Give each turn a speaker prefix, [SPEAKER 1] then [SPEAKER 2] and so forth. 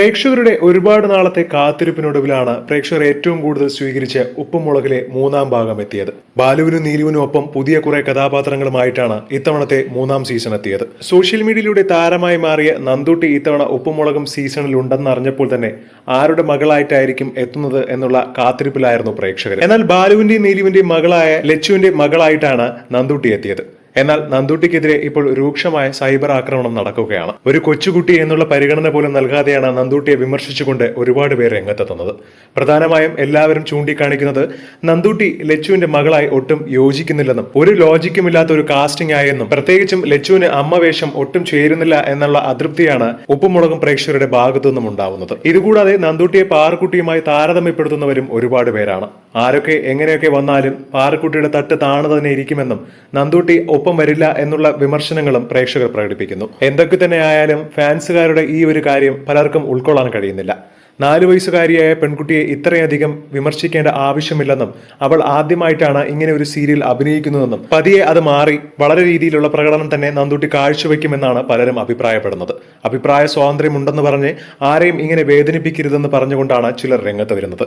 [SPEAKER 1] പ്രേക്ഷകരുടെ ഒരുപാട് നാളത്തെ കാത്തിരിപ്പിനൊടുവിലാണ് പ്രേക്ഷകർ ഏറ്റവും കൂടുതൽ സ്വീകരിച്ച ഉപ്പുമുളകിലെ മൂന്നാം ഭാഗം എത്തിയത്. ബാലുവിനും നീലുവിനും ഒപ്പം പുതിയ കുറെ കഥാപാത്രങ്ങളുമായിട്ടാണ് ഇത്തവണത്തെ മൂന്നാം സീസൺ എത്തിയത്. സോഷ്യൽ മീഡിയയിലൂടെ താരമായി മാറിയ നന്ദൂട്ടി ഇത്തവണ ഉപ്പുമുളകും സീസണിൽ ഉണ്ടെന്ന് അറിഞ്ഞപ്പോൾ തന്നെ ആരുടെ മകളായിട്ടായിരിക്കും എത്തുന്നത് എന്നുള്ള കാത്തിരിപ്പിലായിരുന്നു പ്രേക്ഷകർ എന്നാൽ ബാലുവിന്റെയും നീലുവിന്റെയും മകളായ ലച്ചുവിന്റെ മകളായിട്ടാണ് നന്ദൂട്ടി എത്തിയത്. എന്നാൽ നന്ദൂട്ടിക്കെതിരെ ഇപ്പോൾ രൂക്ഷമായ സൈബർ ആക്രമണം നടക്കുകയാണ്. ഒരു കൊച്ചുകുട്ടി എന്നുള്ള പരിഗണന പോലും നൽകാതെയാണ് നന്ദുട്ടിയെ വിമർശിച്ചുകൊണ്ട് ഒരുപാട് പേർ രംഗത്തെത്തുന്നത്. പ്രധാനമായും എല്ലാവരും ചൂണ്ടിക്കാണിക്കുന്നത് നന്ദൂട്ടി ലച്ചുവിന്റെ മകളായി ഒട്ടും യോജിക്കുന്നില്ലെന്നും ഒരു ലോജിക്കുമില്ലാത്ത ഒരു കാസ്റ്റിംഗ് ആയെന്നും പ്രത്യേകിച്ചും ലച്ചുവിന് അമ്മവേഷം ഒട്ടും ചേരുന്നില്ല എന്നുള്ള അതൃപ്തിയാണ് ഉപ്പുമുളകും പ്രേക്ഷകരുടെ ഭാഗത്തു നിന്നും ഉണ്ടാവുന്നത്. ഇതുകൂടാതെ നന്ദൂട്ടിയെ പാറക്കുട്ടിയുമായി താരതമ്യപ്പെടുത്തുന്നവരും ഒരുപാട് പേരാണ്. ആരൊക്കെ എങ്ങനെയൊക്കെ വന്നാലും പാറക്കുട്ടിയുടെ തട്ട് താണു തന്നെ ഇരിക്കുമെന്നും നന്ദൂട്ടി ഒപ്പം വരില്ല എന്നുള്ള വിമർശനങ്ങളും പ്രേക്ഷകർ പ്രകടിപ്പിക്കുന്നു. എന്തൊക്കെ തന്നെ ആയാലും ഫാൻസുകാരുടെ ഈ ഒരു കാര്യം പലർക്കും ഉൾക്കൊള്ളാൻ കഴിയുന്നില്ല. നാലു വയസ്സുകാരിയായ പെൺകുട്ടിയെ ഇത്രയധികം വിമർശിക്കേണ്ട ആവശ്യമില്ലെന്നും അവൾ ആദ്യമായിട്ടാണ് ഇങ്ങനെ ഒരു സീരിയൽ അഭിനയിക്കുന്നതെന്നും പതിയെ അത് മാറി വളരെ രീതിയിലുള്ള പ്രകടനം തന്നെ നന്ദൂട്ടി കാഴ്ചവെക്കുമെന്നാണ് പലരും അഭിപ്രായപ്പെടുന്നത്. അഭിപ്രായ സ്വാതന്ത്ര്യമുണ്ടെന്ന് പറഞ്ഞ് ആരെയും ഇങ്ങനെ വേദനിപ്പിക്കരുതെന്ന് പറഞ്ഞുകൊണ്ടാണ് ചിലർ രംഗത്ത് വരുന്നത്.